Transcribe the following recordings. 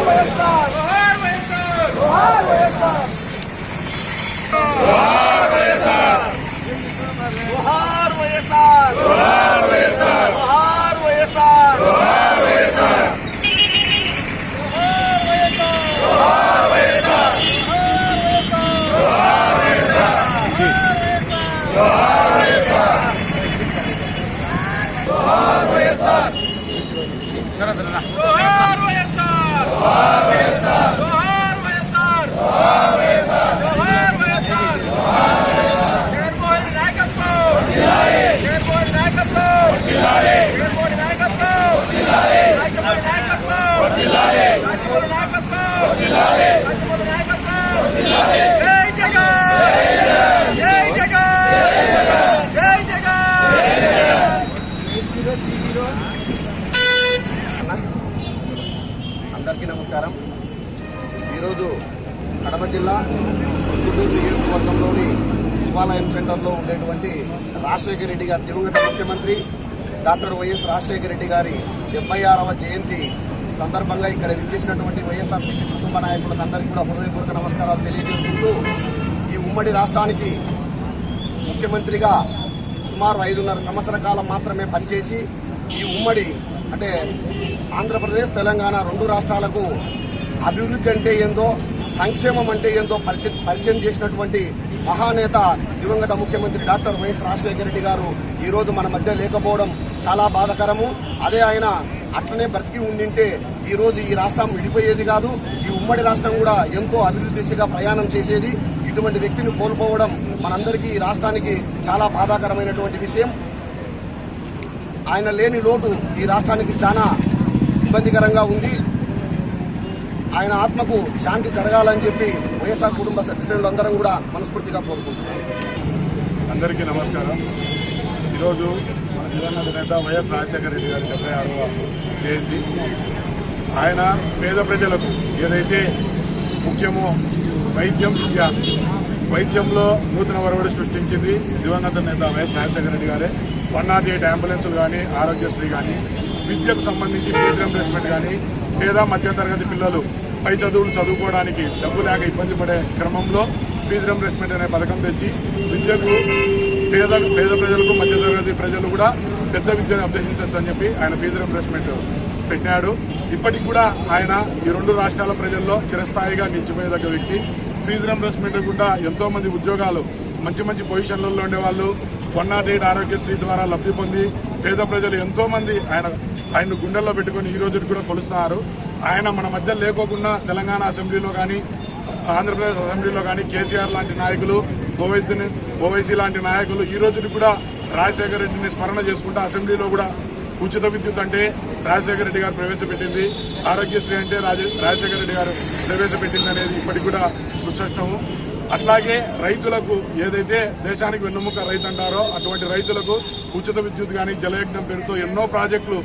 వైఎస్ఆర్ వైఎస్ఆర్ వైఎస్ఆర్ జిల్లా గుంటూరు నియోజకవర్గంలోని శివాలయం సెంటర్లో ఉండేటువంటి రాజశేఖర రెడ్డి గారి దివంగత ముఖ్యమంత్రి డాక్టర్ వైఎస్ రాజశేఖర రెడ్డి గారి డెబ్బై ఆరవ జయంతి సందర్భంగా ఇక్కడ విచ్చేసినటువంటి వైఎస్ఆర్సీపీ కుటుంబ నాయకులందరికీ కూడా హృదయపూర్వక నమస్కారాలు తెలియజేసుకుంటూ ఈ ఉమ్మడి రాష్ట్రానికి ముఖ్యమంత్రిగా సుమారు ఐదున్నర సంవత్సర కాలం మాత్రమే పనిచేసి ఈ ఉమ్మడి అంటే ఆంధ్రప్రదేశ్ తెలంగాణ రెండు రాష్ట్రాలకు అభివృద్ధి అంటే ఏందో సంక్షేమం అంటే ఏందో పరిచయం పరిచయం చేసినటువంటి మహానేత దివంగత ముఖ్యమంత్రి డాక్టర్ వైఎస్ రాజశేఖర రెడ్డి గారు ఈరోజు మన మధ్య లేకపోవడం చాలా బాధాకరము. అదే ఆయన అట్లనే బ్రతికి ఉండింటే ఈరోజు ఈ రాష్ట్రం విడిపోయేది కాదు. ఈ ఉమ్మడి రాష్ట్రం కూడా ఎంతో అభివృద్ధి దిశగా ప్రయాణం చేసేది. ఇటువంటి వ్యక్తిని కోల్పోవడం మనందరికీ ఈ రాష్ట్రానికి చాలా బాధాకరమైనటువంటి విషయం. ఆయన లేని లోటు ఈ రాష్ట్రానికి చాలా ఇబ్బందికరంగా ఉంది. ఆయన ఆత్మకు శాంతి జరగాలని చెప్పి వైఎస్ఆర్ కుటుంబ శ్రేణులందరం కూడా మనస్ఫూర్తిగా కోరుకుంటున్నాం. అందరికీ నమస్కారం. ఈరోజు మన దివంగత నేత వైఎస్ రాజశేఖర రెడ్డి గారి డెబ్బై ఆరవ జయంతి. ఆయన పేద ప్రజలకు ఏదైతే ముఖ్యమో వైద్యం విద్య వైద్యంలో నూతన ఒరవడి సృష్టించింది దివంగత నేత వైఎస్ రాజశేఖర రెడ్డి గారే. వన్ నాట్ ఎయిట్ అంబులెన్సులు కానీ ఆరోగ్యశ్రీ కానీ విద్యకు సంబంధించి ఫీజు రింబర్స్మెంట్ కానీ పేద మధ్యతరగతి పిల్లలు పై చదువులు చదువుకోవడానికి డబ్బు లేక ఇబ్బంది పడే క్రమంలో ఫీజు రింబర్స్మెంట్ అనే పథకం తెచ్చి విద్యకు పేద పేద ప్రజలకు మధ్యతరగతి ప్రజలు కూడా పెద్ద విద్యను అభ్యసించవచ్చు అని చెప్పి ఆయన ఫీజు రింబర్స్మెంట్ పెట్టినాడు. ఇప్పటికి కూడా ఆయన ఈ రెండు రాష్ట్రాల ప్రజల్లో చిరస్థాయిగా నిలిచిపోయేదగ్గ వ్యక్తి. ఫీజు రింబర్స్మెంట్ కూడా ఎంతో మంది ఉద్యోగాలు మంచి మంచి పొజిషన్లలో ఉండేవాళ్ళు. వన్ నాట్ ఎయిట్ ఆరోగ్యశ్రీ ద్వారా లబ్ధి పొంది పేద ప్రజలు ఎంతో మంది ఆయన ఆయన గుండెల్లో పెట్టుకుని ఈ రోజు కూడా కొలుస్తున్నారు. ఆయన మన మధ్య లేకోకుండా తెలంగాణ అసెంబ్లీలో కానీ ఆంధ్రప్రదేశ్ అసెంబ్లీలో కానీ కేసీఆర్ లాంటి నాయకులు ఓవైసీని ఓవైసీ లాంటి నాయకులు ఈ రోజు కూడా రాజశేఖర రెడ్డిని స్మరణ చేసుకుంటూ అసెంబ్లీలో కూడా ఉచిత విద్యుత్ అంటే రాజశేఖర రెడ్డి గారు ప్రవేశపెట్టింది. ఆరోగ్యశ్రీ అంటే రాజశేఖర రెడ్డి గారు ప్రవేశపెట్టింది అనేది ఇప్పటికి కూడా సుస్పష్టము. అట్లాగే రైతులకు ఏదైతే దేశానికి వెన్నుముక రైతు అంటారో అటువంటి రైతులకు ఉచిత విద్యుత్ కానీ జలయజ్ఞం పేరుతో ఎన్నో ప్రాజెక్టులు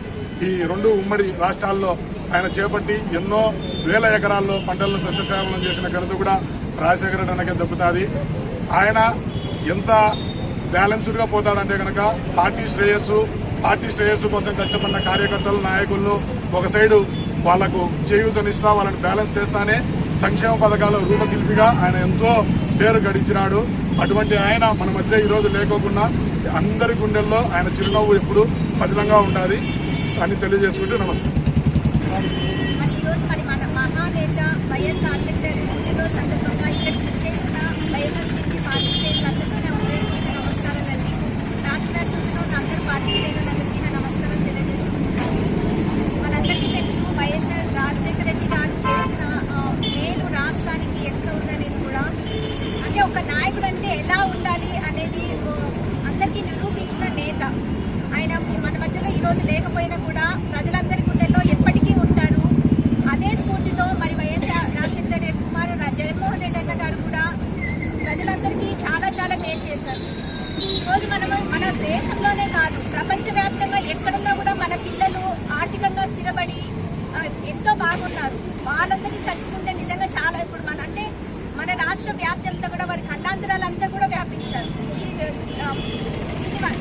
ఈ రెండు ఉమ్మడి రాష్ట్రాల్లో ఆయన చేపట్టి ఎన్నో వేల ఎకరాల్లో పంటలను సస్యశ్యామలం చేసిన ఘనత కూడా రాజశేఖర రెడ్డి అన్నకే దక్కుతుంది. ఆయన ఎంత బ్యాలెన్స్డ్గా పోతాడంటే కనుక పార్టీ శ్రేయస్సు పార్టీ శ్రేయస్సు కోసం కష్టపడిన కార్యకర్తలు నాయకులను ఒక సైడు వాళ్ళకు చేయూతనిస్తా వాళ్ళని బ్యాలెన్స్ చేస్తానే సంక్షేమ పథకాల రూపశిల్పిగా ఆయన ఎంతో పేరు గడించినాడు. అటువంటి ఆయన మన మధ్య ఈ రోజు లేకోకుండా అందరి గుండెల్లో ఆయన చిరునవ్వు ఎప్పుడు పదిలంగా ఉండాలి. అని తెలియజేసుకుంటే నమస్కారం మరి ఈరోజు మరి మన మహానేత వైఎస్ రాజశేఖర రెడ్డి పుట్టినరోజు సందర్భంగా ఇక్కడికి చేసిన వైఎస్ఆర్సీపీ పార్టీ శ్రేణులందరికీ నా హృదయపూర్వక నమస్కారాలండి రాష్ట్ర వ్యాప్తంగా ఉన్న అందరు పార్టీ శ్రేణులందరికీ నా నమస్కారం తెలియజేసుకుంటున్నాను మనందరికీ తెలుసు వైఎస్ రాజశేఖర రెడ్డి గారు చేసిన ఆ, మేలు రాష్ట్రానికి ఎంత ఉందనేది కూడా అంటే ఒక నాయకుడు అంటే ఎలా ఉండాలి అనేది ఆ, అందరికీ నిరూపించిన నేత ఆయన మన రోజు లేకపోయినా కూడా ప్రజలందరి గుండెల్లో ఎప్పటికీ ఉంటారు. అదే స్ఫూర్తితో మరి వైఎస్ రాజశేఖర రెడ్డి కుమారు జగన్మోహన్ రెడ్డి అన్న గారు కూడా ప్రజలందరికీ చాలా చాలా మేలు చేశారు. ఈరోజు రోజు మనము మన దేశంలోనే కాదు ప్రపంచవ్యాప్తంగా ఎక్కడున్నా కూడా మన పిల్లలు ఆర్థికంగా స్థిరపడి ఎంతో బాగున్నారు. వాళ్ళందరినీ తలుచుకుంటే నిజంగా చాలా ఇప్పుడు మన అంటే మన రాష్ట్ర వ్యాప్తంలో కూడా వారి ఖండాంతరాలంతా కూడా వ్యాపించారు. ఇది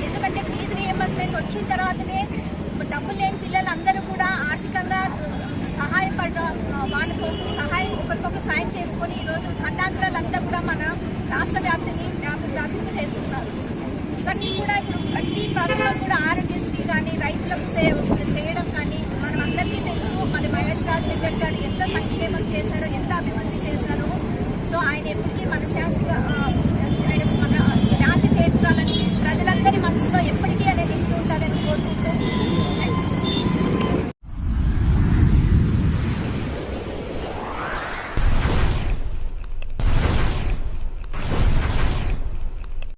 ఎందుకంటే రీఎంబర్స్మెంట్ వచ్చిన తర్వాతనే డబ్బులు లేని పిల్లలందరూ కూడా ఆర్థికంగా సహాయపడ వాళ్ళకు సహాయం ఒకరికొకరు సాయం చేసుకొని ఈరోజు ఖండాంతరాలంతా కూడా మన రాష్ట్ర వ్యాప్తిని వ్యాప్తి చేస్తున్నారు. ఇవన్నీ కూడా ఇప్పుడు ప్రతి ప్రభుత్వం కూడా ఆరోగ్యశ్రీ కానీ రైతులకు సేవ